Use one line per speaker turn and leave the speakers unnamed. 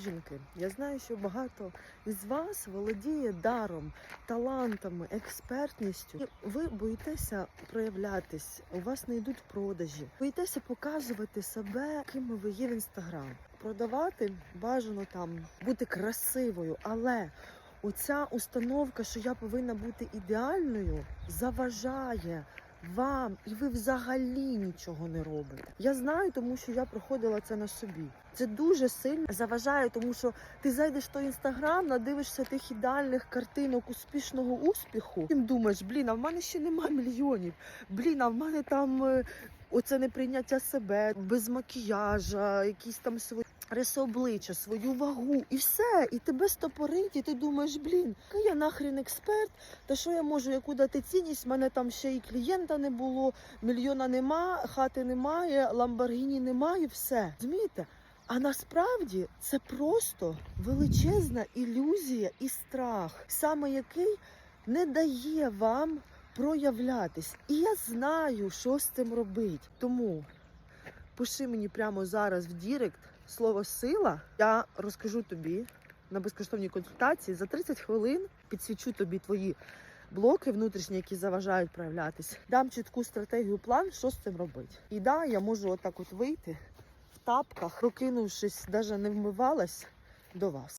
дівчинки, я знаю, що багато із вас володіє даром, талантами, експертністю. І Ви боїтеся проявлятись, у вас не йдуть продажі, боїтеся показувати себе, ким ви є в інстаграм. Продавати бажано там бути красивою, але оця установка, що я повинна бути ідеальною, заважає вам, і ви взагалі нічого не робите. Я знаю, тому що я проходила це на собі. Це дуже сильно заважає, тому що ти зайдеш в той інстаграм, надивишся тих ідеальних картинок успішного успіху. І думаєш, блін, а в мене ще немає мільйонів. Блін, а в мене там е, оце неприйняття себе без макіяжа, якісь там свої. Риси обличчя, свою вагу і все, і тебе стопорить, і ти думаєш, блін, я нахрін експерт, та що я можу, яку дати цінність? В мене там ще і клієнта не було, мільйона нема, хати немає, ламборгіні немає, все. Розумієте? А насправді це просто величезна ілюзія і страх, саме який не дає вам проявлятись. І я знаю, що з цим робити. Тому пиши мені прямо зараз в Дірект слово сила. Я розкажу тобі на безкоштовній консультації за 30 хвилин підсвічу тобі твої блоки внутрішні, які заважають проявлятись. Дам чітку стратегію, план, що з цим робити. І да, я можу отак от вийти в тапках, прокинувшись, навіть не вмивалась до вас.